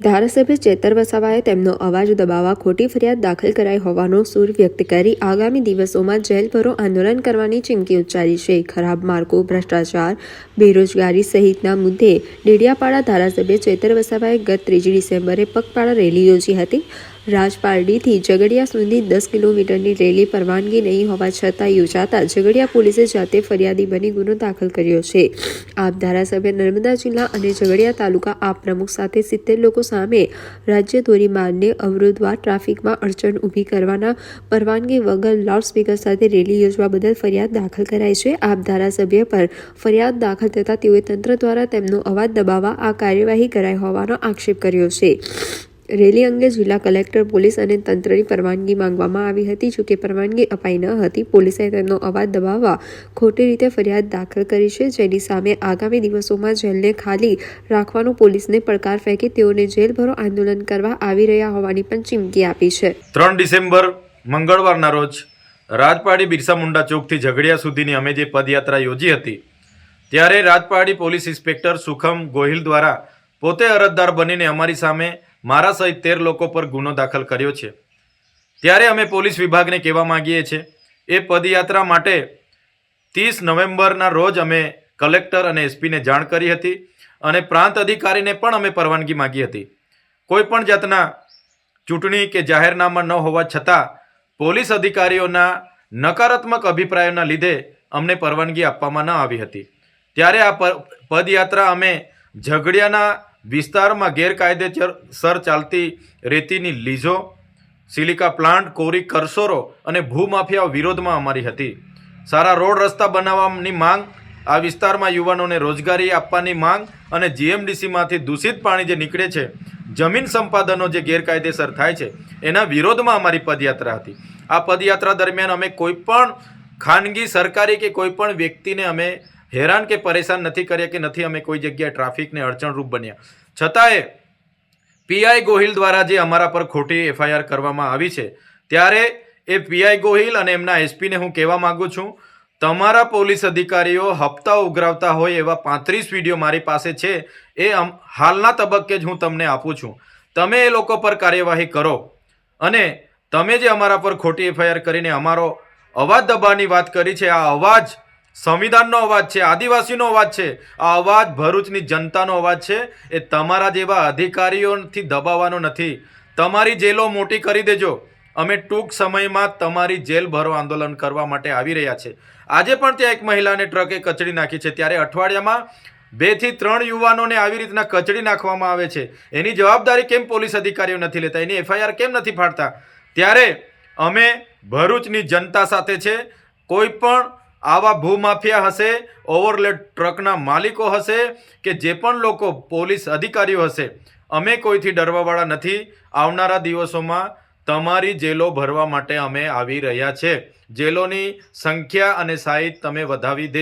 ધારાસભ્ય ચેતર વસાવાએ તેમનો અવાજ દબાવવા ખોટી ફરિયાદ દાખલ કરાઈ હોવાનો સૂર વ્યક્ત કરી આગામી દિવસોમાં જેલભરો આંદોલન કરવાની ચીમકી ઉચ્ચારી છે. ખરાબ માર્ગો, ભ્રષ્ટાચાર, બેરોજગારી સહિતના મુદ્દે ડેડિયાપાડા ધારાસભ્ય ચેતર વસાવાએ ગત ત્રીજી ડિસેમ્બરે પગપાળા રેલી યોજી હતી. રાજપારડીથી ઝઘડિયા સુધી દસ કિલોમીટરની રેલી પરવાનગી નહીં હોવા છતાં યોજાતા ઝઘડિયા પોલીસે જાતે ફરિયાદી બની ગુનો દાખલ કર્યો છે. આપ ધારાસભ્ય નર્મદા જિલ્લા અને ઝઘડિયા તાલુકા આપ પ્રમુખ સાથે સિત્તેર લોકો સામે રાજ્ય ધોરીમાર્ગને અવરોધવા ટ્રાફિકમાં અડચણ ઊભી કરવાના પરવાનગી વગર લાઉડસ્પીકર સાથે રેલી યોજવા બદલ ફરિયાદ દાખલ કરાઈ છે. આપ ધારાસભ્ય પર ફરિયાદ દાખલ થતાં તેઓએ તંત્ર દ્વારા તેમનો અવાજ દબાવવા આ કાર્યવાહી કરાઈ હોવાનો આક્ષેપ કર્યો છે. રેલી અંગે જિલ્લા કલેક્ટર, પોલીસ અને તંત્રની પરવાનગી માંગવામાં આવી હતી. જોકે પરવાનગી અપાઈ ન હતી, પોલીસે તેમનો અવાજ દબાવવા ખોટી રીતે ફરિયાદ દાખલ કરી છે. જેની સામે આગામી દિવસોમાં જેલને ખાલી રાખવાનો પોલીસને પડકાર ફેંકી તેઓને જેલભરો આંદોલન કરવા આવી રહ્યા હોવાની પણ ચીમકી આપી છે. ત્રણ ડિસેમ્બર, મંગળવારના રોજ રાજપાડી બિરસા મુંડા ચોકથી ઝઘડિયા સુધીની અમે જે પદયાત્રા યોજી હતી, ત્યારે રાજપાડી પોલીસ ઇન્સ્પેક્ટર સુખમ ગોહિલ દ્વારા પોતે અરજદાર બનીને અમારી સામે મારા સહિત તેર લોકો પર ગુનો દાખલ કર્યો છે. ત્યારે અમે પોલીસ વિભાગને કહેવા માંગીએ છીએ, એ પદયાત્રા માટે ત્રીસ નવેમ્બરના રોજ અમે કલેક્ટર અને એસપીને જાણ કરી હતી અને પ્રાંત અધિકારીને પણ અમે પરવાનગી માગી હતી. કોઈપણ જાતના ચૂંટણી કે જાહેરનામા ન હોવા છતાં પોલીસ અધિકારીઓના નકારાત્મક અભિપ્રાયોના લીધે અમને પરવાનગી આપવામાં ન આવી હતી. ત્યારે આ પદયાત્રા અમે ઝઘડિયાના વિસ્તારમાં ગેરકાયદેસર ચાલતી રેતીની લીઝો, સિલિકા પ્લાન્ટ, કોરી કરસોરો અને ભૂમાફિયા વિરોધમાં અમારી હતી. સારા રોડ રસ્તા બનાવવાની માંગ, આ વિસ્તારમાં યુવાનોને રોજગારી આપવાની માંગ અને જીએમડીસીમાંથી દૂષિત પાણી જે નીકળે છે, જમીન સંપાદનો જે ગેરકાયદેસર થાય છે, એના વિરોધમાં અમારી પદયાત્રા હતી. આ પદયાત્રા દરમિયાન અમે કોઈપણ ખાનગી, સરકારી કે કોઈપણ વ્યક્તિને અમે હેરાન કે પરેશાન નથી કર્યા કે નથી અમે કોઈ જગ્યાએ ટ્રાફિકને અડચણરૂપ બન્યા. છતાંય પીઆઈ ગોહિલ દ્વારા જે અમારા પર ખોટી એફઆઈઆર કરવામાં આવી છે, ત્યારે એ પીઆઈ ગોહિલ અને એમના એસપીને હું કહેવા માગું છું, તમારા પોલીસ અધિકારીઓ હપ્તા ઉઘરાવતા હોય એવા પાંત્રીસ વીડિયો મારી પાસે છે, એ હાલના તબક્કે જ હું તમને આપું છું. તમે એ લોકો પર કાર્યવાહી કરો અને તમે જે અમારા પર ખોટી એફઆઈઆર કરીને અમારો અવાજ દબાવવાની વાત કરી છે, આ અવાજ સંવિધાનનો અવાજ છે, આદિવાસીનો અવાજ છે. આ અવાજ ભરૂચની જનતાનો અવાજ છે. એ તમારા જેવા અધિકારીઓથી દબાવવાનો નથી. તમારી જેલો મોટી કરી દેજો. અમે ટૂંક સમયમાં તમારી જેલ ભરો આંદોલન કરવા માટે આવી રહ્યા છે. આજે પણ ત્યાં એક મહિલાને ટ્રકે કચડી નાખી છે. ત્યારે અઠવાડિયામાં બેથી ત્રણ યુવાનોને આવી રીતના કચડી નાખવામાં આવે છે. એની જવાબદારી કેમ પોલીસ અધિકારીઓ નથી લેતા? એની એફઆઈઆર કેમ નથી ફાડતા? ત્યારે અમે ભરૂચની જનતા સાથે છે. કોઈ પણ આવા ભૂમાફિયા હશે ઓવરલેડ ટ્રકના માલિકો હશે કે જે પણ લોકો પોલીસ અધિકારીઓ હશે, અમે કોઈથી ડરવાવાળા નથી. આવનારા દિવસોમાં તમારી જેલો ભરવા માટે અમે આવી રહ્યા છે. જેલોની સંખ્યા અને સાઈઝ તમે વધાવી દે